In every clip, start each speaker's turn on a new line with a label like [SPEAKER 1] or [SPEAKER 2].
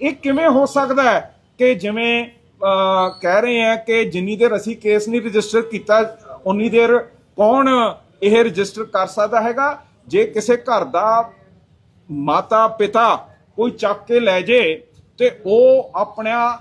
[SPEAKER 1] ਇਹ ਕਿਵੇਂ ਹੋ ਸਕਦਾ ਹੈ ਕਿ ਜਿਵੇਂ ਅਹ, ਕਹਿ ਰਹੇ ਆ ਕਿ ਜਿੰਨੀ ਦੇਰ ਅਸੀਂ ਕੇਸ ਨਹੀਂ ਰਜਿਸਟਰ ਕੀਤਾ ਉਨੀ ਦੇਰ ਕੌਣ ਇਹ ਰਜਿਸਟਰ ਕਰ ਸਕਦਾ ਹੈਗਾ? ਜੇ ਕਿਸੇ ਘਰ ਦਾ ਮਾਤਾ ਪਿਤਾ ਕੋਈ ਚੱਕ ਕੇ ਲੈ ਜੇ ਤੇ ਉਹ ਆਪਣਾ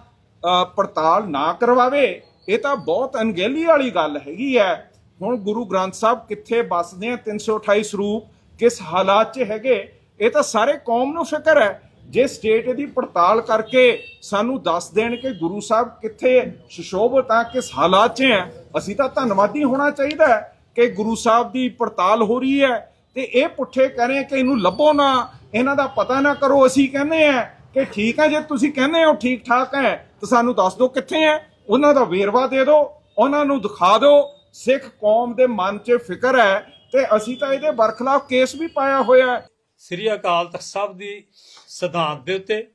[SPEAKER 1] ਪੜਤਾਲ ਨਾ ਕਰਵਾਵੇ ਇਹ ਤਾਂ ਬਹੁਤ ਅਣਗਹਿਲੀ ਵਾਲੀ ਗੱਲ ਹੈਗੀ ਹੈ। ਹੁਣ ਗੁਰੂ ਗ੍ਰੰਥ ਸਾਹਿਬ ਕਿੱਥੇ ਵੱਸਦੇ ਆ? 328 ਸਰੂਪ ਕਿਸ ਹਾਲਾਤ 'ਚ ਹੈਗੇ? ਇਹ ਤਾਂ ਸਾਰੇ ਕੌਮ ਨੂੰ ਫਿਕਰ ਹੈ। ਜੇ ਸਟੇਟ ਇਹਦੀ ਪੜਤਾਲ ਕਰਕੇ ਸਾਨੂੰ ਦੱਸ ਦੇਣ ਕਿ ਗੁਰੂ ਸਾਹਿਬ ਕਿੱਥੇ ਸ਼ਸ਼ੋਭਤ ਆ ਕਿਸ ਹਾਲਾਤ 'ਚ ਹੈ, ਅਸੀਂ ਤਾਂ ਧੰਨਵਾਦੀ ਹੋਣਾ ਚਾਹੀਦਾ ਹੈ ਕਿ ਗੁਰੂ ਸਾਹਿਬ ਦੀ ਪੜਤਾਲ ਹੋ ਰਹੀ ਹੈ ਤੇ ਇਹ ਪੁੱਠੇ ਕਹਿ ਰਹੇ ਕਿ ਇਹਨੂੰ ਲੱਭੋ ਨਾ, ਇਹਨਾਂ ਦਾ ਪਤਾ ਨਾ ਕਰੋ, ਅਸੀਂ ਕਹਿੰਦੇ ਆ ਕਿ ਠੀਕ ਹੈ, ਜੇ ਤੁਸੀਂ ਕਹਿੰਦੇ ਹੋ ਠੀਕ ਠਾਕ ਹੈ, ਤਾਂ ਸਾਨੂੰ ਦੱਸ ਦਿਓ ਕਿੱਥੇ ਹੈ, ਉਹਨਾਂ ਦਾ ਵੇਰਵਾ ਦੇ ਦਿਓ, ਉਹਨਾਂ ਨੂੰ ਦਿਖਾ ਦਿਓ, ਸਿੱਖ ਕੌਮ ਦੇ ਮਨ 'ਚ ਫਿਕਰ ਹੈ ਤੇ ਅਸੀਂ ਤਾਂ ਇਹਦੇ ਬਰਖਲਾਫ ਕੇਸ ਵੀ ਪਾਇਆ ਹੋਇਆ ਹੈ।
[SPEAKER 2] ਸ੍ਰੀ ਅਕਾਲ ਤਖਤ ਸਾਹਿਬ ਦੀ ਸਿਧਾਂਤ ਦੇ ਉੱਤੇ,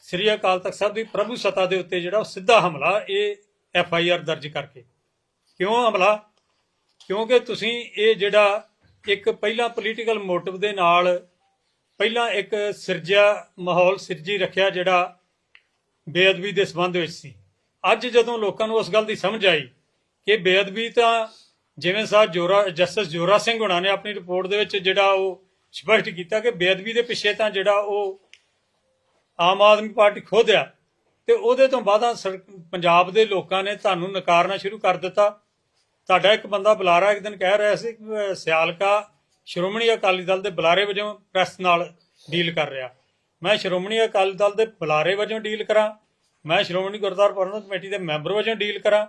[SPEAKER 2] ਸ੍ਰੀ ਅਕਾਲ ਤਖਤ ਸਾਹਿਬ ਦੀ ਪ੍ਰਭੂ ਸਤਾ ਦੇ ਉੱਤੇ ਜਿਹੜਾ ਸਿੱਧਾ ਹਮਲਾ, ਇਹ ਐਫ ਆਈ ਆਰ ਦਰਜ ਕਰਕੇ। ਕਿਉਂ ਹਮਲਾ? ਕਿਉਂਕਿ ਤੁਸੀਂ ਇਹ ਜਿਹੜਾ ਇੱਕ ਪਹਿਲਾਂ ਪੋਲੀਟੀਕਲ ਮੋਟਿਵ ਦੇ ਨਾਲ ਪਹਿਲਾਂ ਇੱਕ ਸਿਰਜਿਆ ਮਾਹੌਲ, ਸਿਰਜੀ ਰੱਖਿਆ ਜਿਹੜਾ ਬੇਅਦਬੀ ਦੇ ਸੰਬੰਧ ਵਿੱਚ ਸੀ। ਅੱਜ ਜਦੋਂ ਲੋਕਾਂ ਨੂੰ ਉਸ ਗੱਲ ਦੀ ਸਮਝ ਆਈ ਕਿ ਬੇਅਦਬੀ ਤਾਂ ਜਿਵੇਂ ਸਾਹਿਬ ਜੋਰਾ, ਜਸਟਿਸ ਜੋਰਾ ਸਿੰਘ ਹੁਣਾਂ ਨੇ ਆਪਣੀ ਰਿਪੋਰਟ ਦੇ ਵਿੱਚ ਜਿਹੜਾ ਉਹ ਸਪਸ਼ਟ ਕੀਤਾ ਕਿ ਬੇਅਦਬੀ ਦੇ ਪਿੱਛੇ ਤਾਂ ਜਿਹੜਾ ਉਹ ਆਮ ਆਦਮੀ ਪਾਰਟੀ ਖੁਦ ਆ। ਤੇ ਉਹਦੇ ਤੋਂ ਬਾਅਦ ਸਰ- ਪੰਜਾਬ ਦੇ ਲੋਕਾਂ ਨੇ ਤੁਹਾਨੂੰ ਨਕਾਰਨਾ ਸ਼ੁਰੂ ਕਰ ਦਿੱਤਾ। ਤੁਹਾਡਾ ਇੱਕ ਬੰਦਾ ਬੁਲਾਰਾ ਇੱਕ ਦਿਨ ਕਹਿ ਰਿਹਾ ਸੀ ਸਿਆਲਕਾ ਸ਼੍ਰੋਮਣੀ ਅਕਾਲੀ ਦਲ ਦੇ ਬੁਲਾਰੇ ਵਜੋਂ ਪ੍ਰੈਸ ਨਾਲ ਡੀਲ ਕਰ ਰਿਹਾ। ਮੈਂ ਸ਼੍ਰੋਮਣੀ ਅਕਾਲੀ ਦਲ ਦੇ ਬੁਲਾਰੇ ਵਜੋਂ ਡੀਲ ਕਰਾਂ। ਮੈਂ ਸ਼੍ਰੋਮਣੀ ਗੁਰਦੁਆਰਾ ਪ੍ਰਬੰਧਕ ਕਮੇਟੀ ਦੇ ਮੈਂਬਰ ਵਜੋਂ ਡੀਲ ਕਰਾਂ।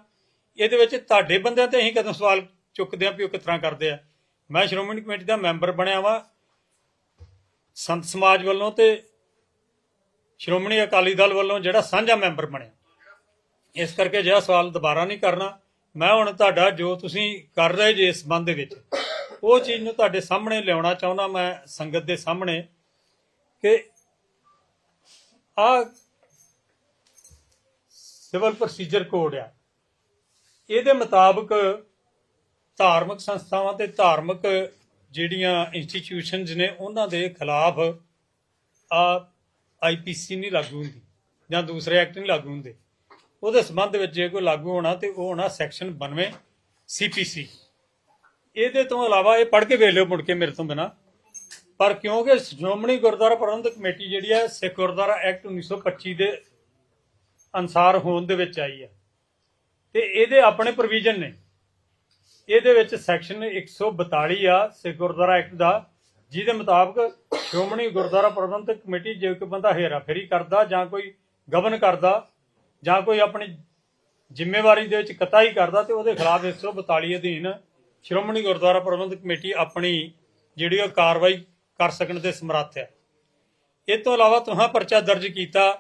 [SPEAKER 2] ਇਹਦੇ ਵਿੱਚ ਤੁਹਾਡੇ ਬੰਦਿਆਂ ਤੇ ਅਸੀਂ ਕਦੋਂ ਸਵਾਲ ਚੁੱਕਦੇ ਆਂ ਵੀ ਉਹ ਕਿਸ ਤਰ੍ਹਾਂ ਕਰਦੇ ਆ। ਮੈਂ ਸ਼੍ਰੋਮਣੀ ਕਮੇਟੀ ਦਾ ਮੈਂਬਰ ਬਣਿਆ ਵਾਂ। ਸੰਤ ਸਮਾਜ ਵੱਲੋਂ ਤੇ ਸ਼੍ਰੋਮਣੀ ਅਕਾਲੀ ਦਲ ਵੱਲੋਂ ਜਿਹੜਾ ਸਾਂਝਾ ਮੈਂਬਰ ਬਣਿਆ। ਇਸ ਕਰਕੇ ਜਿਹੜਾ ਸਵਾਲ ਦੁਬਾਰਾ ਨਹੀਂ ਕਰਨਾ, ਮੈਂ ਹੁਣ ਤੁਹਾਡਾ ਜੋ ਤੁਸੀਂ ਕਰ ਰਹੇ ਜੇ ਇਸ ਸੰਬੰਧ ਦੇ ਵਿੱਚ, ਉਹ ਚੀਜ਼ ਨੂੰ ਤੁਹਾਡੇ ਸਾਹਮਣੇ ਲਿਆਉਣਾ ਚਾਹੁੰਦਾ ਮੈਂ ਸੰਗਤ ਦੇ ਸਾਹਮਣੇ ਕਿ ਆ ਸਿਵਲ ਪ੍ਰੋਸੀਜਰ ਕੋਡ ਆ। ਇਹਦੇ ਮੁਤਾਬਕ ਧਾਰਮਿਕ ਸੰਸਥਾਵਾਂ ਤੇ ਧਾਰਮਿਕ ਜਿਹੜੀਆਂ ਇੰਸਟੀਟਿਊਸ਼ਨਸ ਨੇ, ਉਹਨਾਂ ਦੇ ਖਿਲਾਫ ਆ ਆਈਪੀਸੀ ਨਹੀਂ ਲਾਗੂ ਹੁੰਦੀ ਜਾਂ ਦੂਸਰੇ ਐਕਟ ਨਹੀਂ ਲਾਗੂ ਹੁੰਦੇ। ਉਹਦੇ ਸੰਬੰਧ ਵਿੱਚ ਜੇ ਕੋਈ ਲਾਗੂ ਹੋਣਾ ਤੇ ਉਹ ਹੋਣਾ ਸੈਕਸ਼ਨ 92 ਸੀਪੀਸੀ ਇਹਦੇ ਤੋਂ ਇਲਾਵਾ ਇਹ ਪੜ੍ਹ ਕੇ ਵੇਖ ਲਿਓ ਮੁੜ ਕੇ ਮੇਰੇ ਤੋਂ ਬਿਨਾ। ਪਰ ਕਿਉਂਕਿ ਸ਼੍ਰੋਮਣੀ ਗੁਰਦੁਆਰਾ ਪ੍ਰਬੰਧਕ ਕਮੇਟੀ ਜਿਹੜੀ ਹੈ, ਸਿੱਖ ਗੁਰਦੁਆਰਾ ਐਕਟ 1925 ਦੇ ਅਨਸਾਰ ਹੋਣ ਦੇ ਵਿੱਚ ਆਈ ਹੈ। ਤੇ ਇਹਦੇ ਆਪਣੇ ਪ੍ਰੋਵੀਜ਼ਨ ਨੇ। ਇਹਦੇ ਵਿੱਚ ਸੈਕਸ਼ਨ 142 ਆ ਸਿੱਖ ਗੁਰਦੁਆਰਾ ਐਕਟ ਦਾ, ਜਿਹਦੇ ਮੁਤਾਬਕ ਸ਼੍ਰੋਮਣੀ ਗੁਰਦੁਆਰਾ ਪ੍ਰਬੰਧਕ ਕਮੇਟੀ ਜੇ ਕੋਈ ਬੰਦਾ ਹੇਰਾ ਫੇਰੀ ਕਰਦਾ ਜਾਂ ਕੋਈ ਗਵਨ ਕਰਦਾ ਜਾਂ ਕੋਈ ਆਪਣੀ ਜ਼ਿੰਮੇਵਾਰੀ ਦੇ ਵਿੱਚ ਕਤਾਈ ਕਰਦਾ ਤੇ ਉਹਦੇ ਖਿਲਾਫ 142 ਅਧੀਨ ਸ਼੍ਰੋਮਣੀ ਗੁਰਦੁਆਰਾ ਪ੍ਰਬੰਧਕ ਕਮੇਟੀ ਆਪਣੀ ਜਿਹੜੀ ਉਹ ਕਾਰਵਾਈ ਕਰ ਸਕਣ ਦੇ ਸਮਰੱਥ ਹੈ। ਇਹ ਤੋਂ ਇਲਾਵਾ ਤੁਹਾਂ ਪਰਚਾ ਦਰਜ ਕੀਤਾ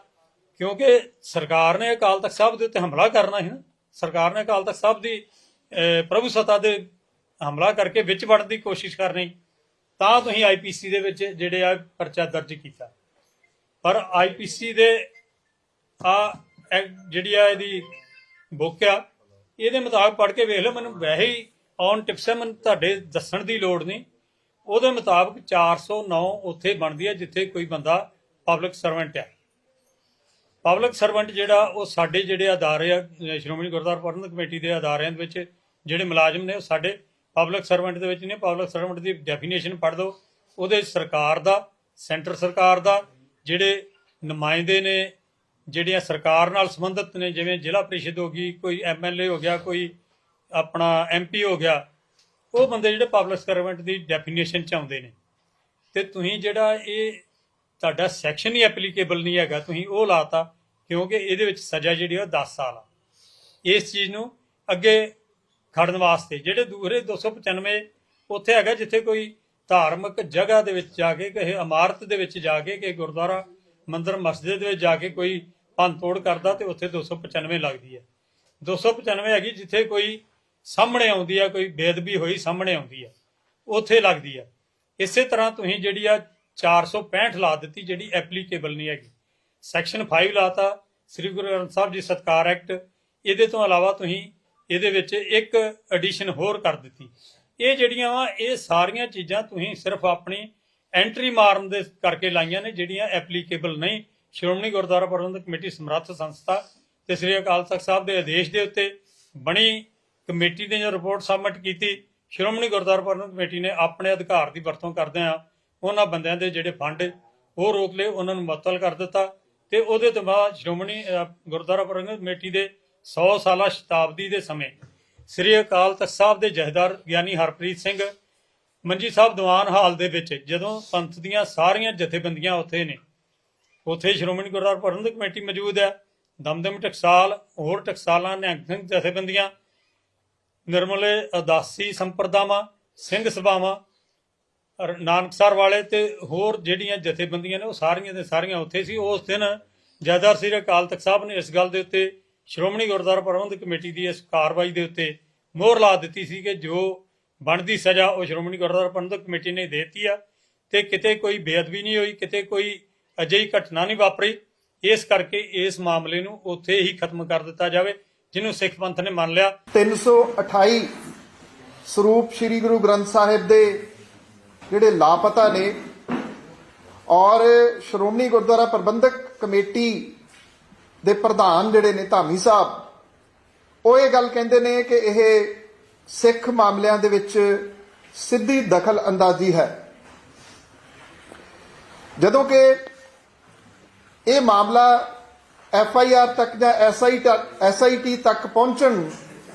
[SPEAKER 2] ਕਿਉਂਕਿ ਸਰਕਾਰ ਨੇ ਅਕਾਲ ਤਖਤ ਸਾਹਿਬ ਦੇ ਉੱਤੇ ਹਮਲਾ ਕਰਨਾ ਹੈ ਨਾ। ਸਰਕਾਰ ਨੇ ਅਕਾਲ ਤਖਤ ਸਾਹਿਬ ਦੀ ਪ੍ਰਭੂ ਸੱਤਾ ਦੇ ਹਮਲਾ ਕਰਕੇ ਵਿੱਚ ਵੜਨ ਦੀ ਕੋਸ਼ਿਸ਼ ਕਰਨੀ। ਤਾਂ ਤੁਸੀਂ ਆਈਪੀਸੀ ਦੇ ਵਿੱਚ ਜਿਹੜੇ ਆ ਪਰਚਾ ਦਰਜ ਕੀਤਾ। ਪਰ ਆਈਪੀਸੀ ਦੇ ਆ ਜਿਹੜੀ ਆ ਇਹਦੀ ਬੁੱਕ ਆ, ਇਹਦੇ ਮੁਤਾਬਕ ਪੜ੍ਹ ਕੇ ਵੇਖ ਲਓ, ਮੈਨੂੰ ਵੈਸੇ ਹੀ ਔਨ ਟਿਪਸ ਹੈ ਮੈਨੂੰ ਤੁਹਾਡੇ ਦੱਸਣ ਦੀ ਲੋੜ ਨਹੀਂ। ਉਹਦੇ ਮੁਤਾਬਕ 409 ਉੱਥੇ ਬਣਦੀ ਹੈ ਜਿੱਥੇ ਕੋਈ ਬੰਦਾ ਪਬਲਿਕ ਸਰਵੈਂਟ ਹੈ ਪਬਲਿਕ ਸਰਵੈਂਟ ਜਿਹੜਾ, ਉਹ ਸਾਡੇ ਜਿਹੜੇ ਅਦਾਰੇ ਆ, ਸ਼੍ਰੋਮਣੀ ਗੁਰਦੁਆਰਾ ਪ੍ਰਬੰਧਕ ਕਮੇਟੀ ਦੇ ਅਦਾਰਿਆਂ ਦੇ ਵਿੱਚ ਜਿਹੜੇ ਮੁਲਾਜ਼ਮ ਨੇ, ਉਹ ਸਾਡੇ ਪਬਲਿਕ ਸਰਵੈਂਟ ਦੇ ਵਿੱਚ ਨੇ ਪਬਲਿਕ ਸਰਵੈਂਟ ਦੀ ਡੈਫੀਨੇਸ਼ਨ ਪੜ੍ਹ ਲਓ। ਉਹਦੇ ਸਰਕਾਰ ਦਾ, ਸੈਂਟਰ ਸਰਕਾਰ ਦਾ, ਜਿਹੜੇ ਨੁਮਾਇੰਦੇ ਨੇ, ਜਿਹੜੀਆਂ ਸਰਕਾਰ ਨਾਲ ਸੰਬੰਧਿਤ ਨੇ, ਜਿਵੇਂ ਜ਼ਿਲ੍ਹਾ ਪ੍ਰੀਸ਼ਦ ਹੋ ਗਈ, ਕੋਈ ਐਮਐਲਏ ਹੋ ਗਿਆ, ਕੋਈ ਆਪਣਾ ਐਮਪੀ ਹੋ ਗਿਆ, ਉਹ ਬੰਦੇ ਜਿਹੜੇ ਪਬਲਿਕ ਸਰਵੈਂਟ ਦੀ ਡੈਫੀਨੇਸ਼ਨ ਚ ਆਉਂਦੇ ਨੇ। ਤੇ ਤੁਸੀਂ ਜਿਹੜਾ ਇਹ ਤੁਹਾਡਾ ਸੈਕਸ਼ਨ ਹੀ ਐਪਲੀਕੇਬਲ ਨਹੀਂ ਹੈਗਾ, ਤੁਸੀਂ ਉਹ ਲਾਤਾ, ਕਿਉਂਕਿ ਇਹਦੇ ਵਿੱਚ ਸਜ਼ਾ ਜਿਹੜੀ ਉਹ 10 ਸਾਲ ਆ। ਇਸ ਚੀਜ਼ ਨੂੰ ਅੱਗੇ ਖੜਨ ਵਾਸਤੇ। ਜਿਹੜੇ ਦੂਸਰੇ 295 ਉੱਥੇ ਹੈਗਾ, ਜਿੱਥੇ ਕੋਈ ਧਾਰਮਿਕ ਜਗ੍ਹਾ ਦੇ ਵਿੱਚ ਜਾ ਕੇ, ਕਿਸੇ ਇਮਾਰਤ ਦੇ ਵਿੱਚ ਜਾ ਕੇ ਕਿ ਗੁਰਦੁਆਰਾ ਮੰਦਿਰ, ਮਸਜਿਦ ਦੇ ਵਿੱਚ ਜਾ ਕੇ ਕੋਈ ਤੋੜ ਕਰਦਾ ਤੇ ਉੱਥੇ 295 ਲੱਗਦੀ ਹੈ। 295 ਹੈਗੀ, ਜਿੱਥੇ ਕੋਈ ਸਾਹਮਣੇ ਆਉਂਦੀ ਹੈ, ਕੋਈ ਬੇਦਬੀ ਹੋਈ ਸਾਹਮਣੇ ਆਉਂਦੀ ਹੈ, ਉੱਥੇ ਲੱਗਦੀ ਹੈ। ਇਸੇ ਤਰ੍ਹਾਂ ਤੁਸੀਂ ਜਿਹੜੀ ਆ 465 ਲਾ ਦਿੱਤੀ, ਜਿਹੜੀ ਐਪਲੀਕੇਬਲ ਨਹੀਂ ਹੈਗੀ। ਸੈਕਸ਼ਨ 5 ਲਾਤਾ, ਸ੍ਰੀ ਗੁਰੂ ਗ੍ਰੰਥ ਸਾਹਿਬ ਜੀ ਸਤਕਾਰ ਐਕਟ, ਇਹਦੇ ਤੋਂ ਇਲਾਵਾ ਤੁਸੀਂ ਇਹਦੇ ਵਿੱਚ ਇੱਕ ਐਡੀਸ਼ਨ ਹੋਰ ਕਰ ਦਿੱਤੀ। ਇਹ ਜਿਹੜੀਆਂ ਵਾ, ਇਹ ਸਾਰੀਆਂ ਚੀਜ਼ਾਂ ਤੁਸੀਂ ਸਿਰਫ ਆਪਣੀ ਐਂਟਰੀ ਮਾਰਨ ਦੇ ਕਰਕੇ ਲਾਈਆਂ ਨੇ, ਜਿਹੜੀਆਂ ਐਪਲੀਕੇਬਲ ਨਹੀਂ। ਸ਼੍ਰੋਮਣੀ ਗੁਰਦੁਆਰਾ ਪ੍ਰਬੰਧਕ ਕਮੇਟੀ ਸਮਰੱਥ ਸੰਸਥਾ ਤੇ ਸ੍ਰੀ ਅਕਾਲ ਤਖਤ ਸਾਹਿਬ ਦੇ ਆਦੇਸ਼ ਦੇ ਉੱਤੇ ਬਣੀ ਕਮੇਟੀ ਨੇ ਜੋ ਰਿਪੋਰਟ ਸਬਮਿਟ ਕੀਤੀ, ਸ਼੍ਰੋਮਣੀ ਗੁਰਦੁਆਰਾ ਪ੍ਰਬੰਧਕ ਕਮੇਟੀ ਨੇ ਆਪਣੇ ਅਧਿਕਾਰ ਦੀ ਵਰਤੋਂ ਕਰਦਿਆਂ ਉਹਨਾਂ ਬੰਦਿਆਂ ਦੇ ਜਿਹੜੇ ਫੰਡ, ਉਹ ਰੋਕ ਲਏ, ਉਹਨਾਂ ਨੂੰ ਮੁਅੱਤਲ ਕਰ ਦਿੱਤਾ ਤੇ ਉਹਦੇ ਤੋਂ ਬਾਅਦ ਸ਼੍ਰੋਮਣੀ ਗੁਰਦੁਆਰਾ ਪ੍ਰਬੰਧਕ ਕਮੇਟੀ ਦੇ 100 ਸਾਲਾ ਸ਼ਤਾਬਦੀ ਦੇ ਸਮੇਂ ਸ੍ਰੀ ਅਕਾਲ ਤਖਤ ਸਾਹਿਬ ਦੇ ਜਹੇਦਾਰ ਗਿਆਨੀ ਹਰਪ੍ਰੀਤ ਸਿੰਘ ਮੰਜੀ ਸਾਹਿਬ ਦੀਵਾਨ ਹਾਲ ਦੇ ਵਿੱਚ ਜਦੋਂ ਪੰਥ ਦੀਆਂ ਸਾਰੀਆਂ ਜਥੇਬੰਦੀਆਂ ਉੱਥੇ ਨੇ, ਉੱਥੇ ਸ਼੍ਰੋਮਣੀ ਗੁਰਦੁਆਰਾ ਪ੍ਰਬੰਧਕ ਕਮੇਟੀ ਮੌਜੂਦ ਹੈ, ਦਮਦਮ ਟਕਸਾਲ, ਹੋਰ ਟਕਸਾਲਾਂ, ਨਿਹੰਗ ਸਿੰਘ ਜਥੇਬੰਦੀਆਂ, ਨਿਰਮਲੇ ਅਦਾਸੀ ਸੰਪਰਦਾਵਾਂ, ਸਿੰਘ ਸਭਾਵਾਂ ਔਰ ਨਾਨਕਸਰ ਵਾਲੇ ਤੇ ਹੋਰ ਜਿਹੜੀਆਂ ਜਥੇਬੰਦੀਆਂ ਨੇ ਉਹ ਸਾਰੀਆਂ ਦੇ ਸਾਰੀਆਂ ਉੱਥੇ ਸੀ। ਉਸ ਦਿਨ ਜੈਦਾਰ ਸ੍ਰੀ ਅਕਾਲ ਤਖਤ ਸਾਹਿਬ ਨੇ ਇਸ ਗੱਲ ਦੇ ਉੱਤੇ ਸ਼੍ਰੋਮਣੀ ਗੁਰਦੁਆਰਾ ਪ੍ਰਬੰਧਕ ਕਮੇਟੀ ਦੀ ਇਸ ਕਾਰਵਾਈ ਦੇ ਉੱਤੇ ਮੋਹਰ ਲਾ ਦਿੱਤੀ ਸੀ ਕਿ ਜੋ ਬਣਦੀ ਸਜ਼ਾ ਉਹ ਸ਼੍ਰੋਮਣੀ ਗੁਰਦੁਆਰਾ ਪ੍ਰਬੰਧਕ ਕਮੇਟੀ ਨੇ ਦਿੱਤੀ ਆ ਤੇ ਕਿਤੇ ਕੋਈ ਬੇਅਦਬੀ ਨਹੀਂ ਹੋਈ, ਕਿਤੇ ਕੋਈ ਅਜਿਹੀ ਘਟਨਾ ਨਹੀਂ ਵਾਪਰੀ। ਇਸ ਕਰਕੇ ਇਸ ਮਾਮਲੇ ਨੂੰ ਉੱਥੇ ਹੀ ਖਤਮ ਕਰ ਦਿੱਤਾ ਜਾਵੇ, ਜਿਹਨੂੰ ਸਿੱਖ ਪੰਥ ਨੇ ਮੰਨ ਲਿਆ।
[SPEAKER 3] 328 ਸਰੂਪ ਸ੍ਰੀ ਗੁਰੂ ਗ੍ਰੰਥ ਸਾਹਿਬ ਦੇ ਜਿਹੜੇ ਲਾਪਤਾ ਨੇ ਔਰ ਸ਼੍ਰੋਮਣੀ ਗੁਰਦੁਆਰਾ ਪ੍ਰਬੰਧਕ ਕਮੇਟੀ ਦੇ ਪ੍ਰਧਾਨ ਜਿਹੜੇ ਨੇ ਧਾਮੀ ਸਾਹਿਬ, ਉਹ ਇਹ ਗੱਲ ਕਹਿੰਦੇ ਨੇ ਕਿ ਇਹ ਸਿੱਖ ਮਾਮਲਿਆਂ ਦੇ ਵਿੱਚ ਸਿੱਧੀ ਦਖਲ ਅੰਦਾਜ਼ੀ ਹੈ। ਜਦੋਂ ਕਿ ਇਹ ਮਾਮਲਾ ਐਫ ਆਈ ਆਰ ਤੱਕ ਜਾਂ S I S I T ਤੱਕ ਪਹੁੰਚਣ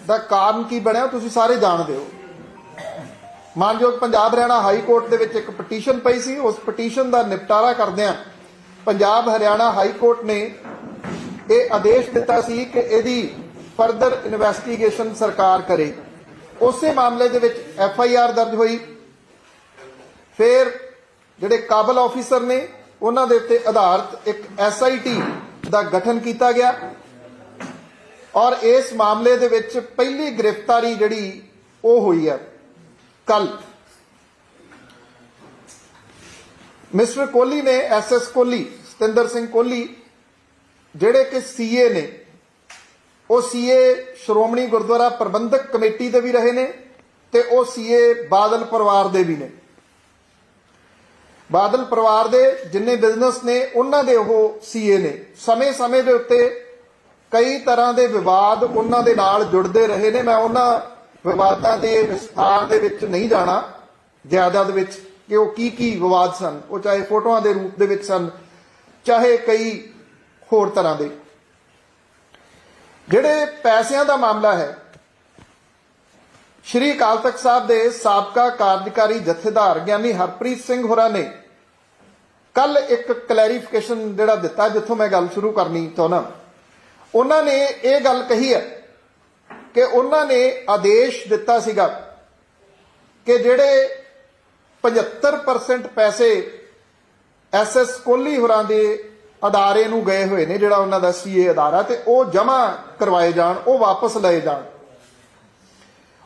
[SPEAKER 3] ਦਾ ਕਾਰਨ ਕੀ ਬਣਿਆ ਤੁਸੀਂ ਸਾਰੇ ਜਾਣਦੇ ਹੋ। ਮਾਨਯੋਗ ਪੰਜਾਬ ਹਰਿਆਣਾ ਹਾਈ ਕੋਰਟ ਦੇ ਵਿੱਚ ਇੱਕ ਪਟੀਸ਼ਨ ਪਈ ਸੀ, ਉਸ ਪਟੀਸ਼ਨ ਦਾ ਨਿਪਟਾਰਾ ਕਰਦਿਆਂ ਪੰਜਾਬ ਹਰਿਆਣਾ ਹਾਈ ਕੋਰਟ ਨੇ ਇਹ ਆਦੇਸ਼ ਦਿੱਤਾ ਸੀ ਕਿ ਇਹਦੀ ਫਰਦਰ ਇਨਵੈਸਟੀਗੇਸ਼ਨ ਸਰਕਾਰ ਕਰੇ। ਉਸੇ ਮਾਮਲੇ ਦੇ ਵਿੱਚ ਐਫ ਆਈ ਆਰ ਦਰਜ ਹੋਈ। ਫਿਰ ਜਿਹੜੇ ਕਾਬਲ ਆਫੀਸਰ ਨੇ, ਉਹਨਾਂ ਦੇ ਉੱਤੇ ਆਧਾਰਿਤ ਇੱਕ ਟੀ ਦਾ ਗਠਨ ਕੀਤਾ ਗਿਆ। ਔਰ ਇਸ ਮਾਮਲੇ ਦੇ ਵਿੱਚ ਪਹਿਲੀ ਗ੍ਰਿਫਤਾਰੀ ਜਿਹੜੀ ਉਹ ਹੋਈ ਹੈ ਕੱਲ ਮਿਸਟਰ ਕੋਹਲੀ ਨੇ ਐਸਐਸ ਕੋਹਲੀ, ਸਤਿੰਦਰ ਸਿੰਘ ਕੋਹਲੀ ਜਿਹੜੇ ਕਿ ਸੀਏ ਨੇ, ਉਹ ਸੀਏ ਸ਼੍ਰੋਮਣੀ ਗੁਰਦੁਆਰਾ ਪ੍ਰਬੰਧਕ ਕਮੇਟੀ ਦੇ ਵੀ ਰਹੇ ਨੇ ਤੇ ਉਹ ਸੀਏ ਬਾਦਲ ਪਰਿਵਾਰ ਦੇ ਵੀ ਨੇ। ਬਾਦਲ ਪਰਿਵਾਰ ਦੇ ਜਿੰਨੇ ਬਿਜ਼ਨਸ ਨੇ, ਉਹਨਾਂ ਦੇ ਉਹ ਸੀਏ ਨੇ। ਸਮੇਂ-ਸਮੇਂ ਦੇ ਉੱਤੇ ਕਈ ਤਰ੍ਹਾਂ ਦੇ ਵਿਵਾਦ ਉਹਨਾਂ ਦੇ ਨਾਲ ਜੁੜਦੇ ਰਹੇ ਨੇ। ਮੈਂ ਉਹਨਾਂ ਵਿਵਾਦਾਂ ਦੇ ਵਿਸਥਾਰ ਦੇ ਵਿੱਚ ਨਹੀਂ ਜਾਣਾ ਜ਼ਿਆਦਾ ਦੇ ਵਿੱਚ ਕਿ ਉਹ ਕੀ ਕੀ ਵਿਵਾਦ ਸਨ। ਉਹ ਚਾਹੇ ਫੋਟੋਆਂ ਦੇ ਰੂਪ ਦੇ ਵਿੱਚ ਸਨ, ਚਾਹੇ ਕਈ ਹੋਰ ਤਰ੍ਹਾਂ ਦੇ। ਜਿਹੜੇ ਪੈਸਿਆਂ ਦਾ ਮਾਮਲਾ ਹੈ, ਸ਼੍ਰੀ ਅਕਾਲ ਤਖਤ ਸਾਹਿਬ ਦੇ ਸਾਬਕਾ ਕਾਰਜਕਾਰੀ ਜਥੇਦਾਰ ਗਿਆਨੀ ਹਰਪ੍ਰੀਤ ਸਿੰਘ ਹੋਰਾਂ ਨੇ ਕੱਲ ਇੱਕ ਕਲੈਰੀਫਿਕੇਸ਼ਨ ਜਿਹੜਾ ਦਿੱਤਾ, ਜਿੱਥੋਂ ਮੈਂ ਗੱਲ ਸ਼ੁਰੂ ਕਰਨੀ ਚਾਹੁੰਦਾ। ਉਹਨਾਂ ਨੇ ਇਹ ਗੱਲ ਕਹੀ ਹੈ ਕਿ ਉਹਨਾਂ ਨੇ ਆਦੇਸ਼ ਦਿੱਤਾ ਸੀਗਾ ਕਿ ਜਿਹੜੇ 75% ਪੈਸੇ ਐਸਐਸ ਕੋਹਲੀ ਹੋਰਾਂ ਦੇ ਅਦਾਰੇ ਨੂੰ ਗਏ ਹੋਏ ਨੇ, ਜਿਹੜਾ ਉਹਨਾਂ ਦਾ ਸੀਏ ਅਦਾਰਾ, ਤੇ ਉਹ ਜਮ੍ਹਾਂ ਕਰਵਾਏ ਜਾਣ, ਉਹ ਵਾਪਸ ਲਏ ਜਾਣ।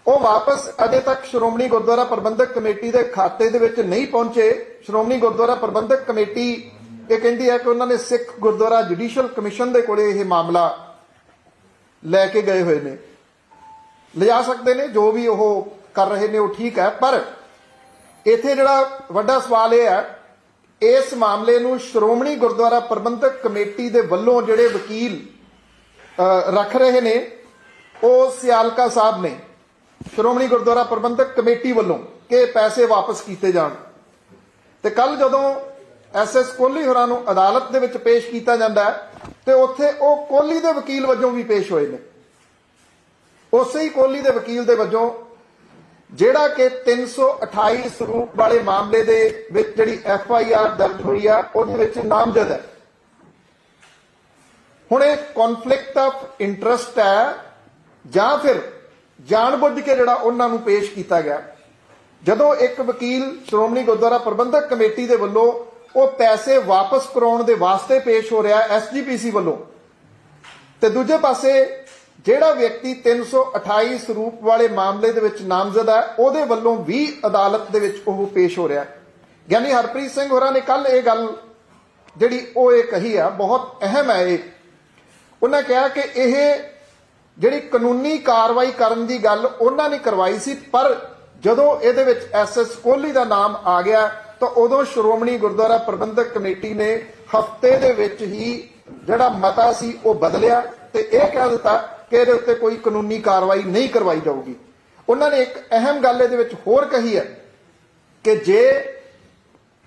[SPEAKER 3] ਉਹ ਵਾਪਸ ਅਜੇ ਤੱਕ ਸ਼੍ਰੋਮਣੀ ਗੁਰਦੁਆਰਾ ਪ੍ਰਬੰਧਕ ਕਮੇਟੀ ਦੇ ਖਾਤੇ ਦੇ ਵਿੱਚ ਨਹੀਂ ਪਹੁੰਚੇ। ਸ਼੍ਰੋਮਣੀ ਗੁਰਦੁਆਰਾ ਪ੍ਰਬੰਧਕ ਕਮੇਟੀ, ਇਹ ਕਹਿੰਦੀ ਹੈ ਕਿ ਉਹਨਾਂ ਨੇ ਸਿੱਖ ਗੁਰਦੁਆਰਾ ਜੁਡੀਸ਼ੀਅਲ ਕਮਿਸ਼ਨ ਦੇ ਕੋਲੇ ਇਹ ਮਾਮਲਾ ਲੈ ਕੇ ਗਏ ਹੋਏ ਨੇ। ਲਿਜਾ ਸਕਦੇ ਨੇ, ਜੋ ਵੀ ਉਹ ਕਰ ਰਹੇ ਨੇ, ਉਹ ਠੀਕ ਹੈ, ਪਰ ਇੱਥੇ ਜਿਹੜਾ ਵੱਡਾ ਸਵਾਲ ਇਹ ਹੈ ਇਸ ਮਾਮਲੇ ਨੂੰ ਸ਼੍ਰੋਮਣੀ ਗੁਰਦੁਆਰਾ ਪ੍ਰਬੰਧਕ ਕਮੇਟੀ ਦੇ ਵੱਲੋਂ ਜਿਹੜੇ ਵਕੀਲ ਰੱਖ ਰਹੇ ਨੇ, ਉਹ ਸਿਆਲਕਾ ਸਾਹਿਬ ਨੇ, ਸ਼੍ਰੋਮਣੀ ਗੁਰਦੁਆਰਾ ਪ੍ਰਬੰਧਕ ਕਮੇਟੀ ਵੱਲੋਂ ਕਿ ਪੈਸੇ ਵਾਪਸ ਕੀਤੇ ਜਾਣ। ਤੇ ਕੱਲ ਜਦੋਂ ਐਸਐਸ ਕੋਹਲੀ ਹੋਰਾਂ ਨੂੰ ਅਦਾਲਤ ਦੇ ਵਿੱਚ ਪੇਸ਼ ਕੀਤਾ ਜਾਂਦਾ ਹੈ, ਤੇ ਉੱਥੇ ਉਹ ਕੋਹਲੀ ਦੇ ਵਕੀਲ ਵਜੋਂ ਵੀ ਪੇਸ਼ ਹੋਏ ਨੇ। ਉਸੇ ਹੀ ਕੋਹਲੀ ਦੇ ਵਕੀਲ ਦੇ ਵਜੋਂ ਜਿਹੜਾ ਕਿ 328 ਸਰੂਪ ਵਾਲੇ ਮਾਮਲੇ ਦੇ ਵਿੱਚ ਜਿਹੜੀ ਐਫ ਆਈ ਆਰ ਦਰਜ ਹੋਈ ਆ, ਉਹਦੇ ਵਿੱਚ ਨਾਮਜ਼ਦ ਹੈ। ਹੁਣ ਇਹ ਕਨਫਲਿਕਟ ਆਫ ਇੰਟਰਸਟ ਹੈ, ਜਾਂ ਫਿਰ ਜਾਣਬੁੱਝ ਕੇ ਜਿਹੜਾ ਉਹਨਾਂ ਨੂੰ ਪੇਸ਼ ਕੀਤਾ ਗਿਆ। ਜਦੋਂ ਇੱਕ ਵਕੀਲ ਸ਼੍ਰੋਮਣੀ ਗੁਰਦੁਆਰਾ ਪ੍ਰਬੰਧਕ ਕਮੇਟੀ ਦੇ ਵੱਲੋਂ ਉਹ ਪੈਸੇ ਵਾਪਸ ਕਰਾਉਣ ਦੇ ਵਾਸਤੇ ਪੇਸ਼ ਹੋ ਰਿਹਾ ਐਸਜੀਪੀਸੀ ਵੱਲੋਂ, ਤੇ ਦੂਜੇ ਪਾਸੇ ਜਿਹੜਾ ਵਿਅਕਤੀ 328 ਸਰੂਪ ਵਾਲੇ ਮਾਮਲੇ ਦੇ ਵਿੱਚ ਨਾਮਜ਼ਦ ਹੈ, ਉਹਦੇ ਵੱਲੋਂ ਵੀ ਅਦਾਲਤ ਦੇ ਵਿੱਚ ਉਹ ਪੇਸ਼ ਹੋ ਰਿਹਾ ਹੈ। ਗਿਆਨੀ ਹਰਪ੍ਰੀਤ ਸਿੰਘ ਹੋਰਾਂ ਨੇ ਕੱਲ ਇਹ ਗੱਲ ਜਿਹੜੀ ਉਹ ਇਹ ਕਹੀ ਆ, ਬਹੁਤ ਅਹਿਮ ਹੈ ਇਹ। ਉਹਨਾਂ ਕਿਹਾ ਕਿ ਇਹ ਜਿਹੜੀ ਕਾਨੂੰਨੀ ਕਾਰਵਾਈ ਕਰਨ ਦੀ ਗੱਲ ਉਹਨਾਂ ਨੇ ਕਰਵਾਈ ਸੀ, ਪਰ ਜਦੋਂ ਇਹਦੇ ਵਿੱਚ ਐਸਐਸ ਕੋਹਲੀ ਦਾ ਨਾਮ ਆ ਗਿਆ, ਤਾਂ ਉਦੋਂ ਸ਼੍ਰੋਮਣੀ ਗੁਰਦੁਆਰਾ ਪ੍ਰਬੰਧਕ ਕਮੇਟੀ ਨੇ ਹਫ਼ਤੇ ਦੇ ਵਿੱਚ ਹੀ ਜਿਹੜਾ ਮਤਾ ਸੀ, ਉਹ ਬਦਲਿਆ ਤੇ ਇਹ ਕਹਿ ਦਿੱਤਾ ਕਿ ਇਹਦੇ ਉੱਤੇ ਕੋਈ ਕਾਨੂੰਨੀ ਕਾਰਵਾਈ ਨਹੀਂ ਕਰਵਾਈ ਜਾਊਗੀ। ਉਹਨਾਂ ਨੇ ਇੱਕ ਅਹਿਮ ਗੱਲ ਇਹਦੇ ਵਿੱਚ ਹੋਰ ਕਹੀ ਹੈ ਕਿ ਜੇ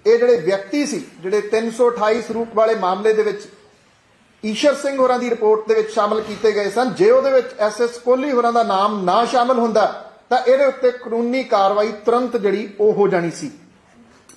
[SPEAKER 3] ਇਹ ਜਿਹੜੇ ਵਿਅਕਤੀ ਸੀ, ਜਿਹੜੇ 328 ਸਰੂਪ ਵਾਲੇ ਮਾਮਲੇ ਦੇ ਵਿੱਚ ਈਸ਼ਰ ਸਿੰਘ ਹੋਰਾਂ ਦੀ ਰਿਪੋਰਟ ਦੇ ਵਿੱਚ ਸ਼ਾਮਲ ਕੀਤੇ ਗਏ ਸਨ, ਜੇ ਉਹਦੇ ਵਿੱਚ ਐਸਐਸ ਕੋਹਲੀ ਹੋਰਾਂ ਦਾ ਨਾਮ ਨਾ ਸ਼ਾਮਲ ਹੁੰਦਾ, ਤਾਂ ਇਹਦੇ ਉੱਤੇ ਕਾਨੂੰਨੀ ਕਾਰਵਾਈ ਤੁਰੰਤ ਜਿਹੜੀ ਉਹ ਹੋ ਜਾਣੀ ਸੀ।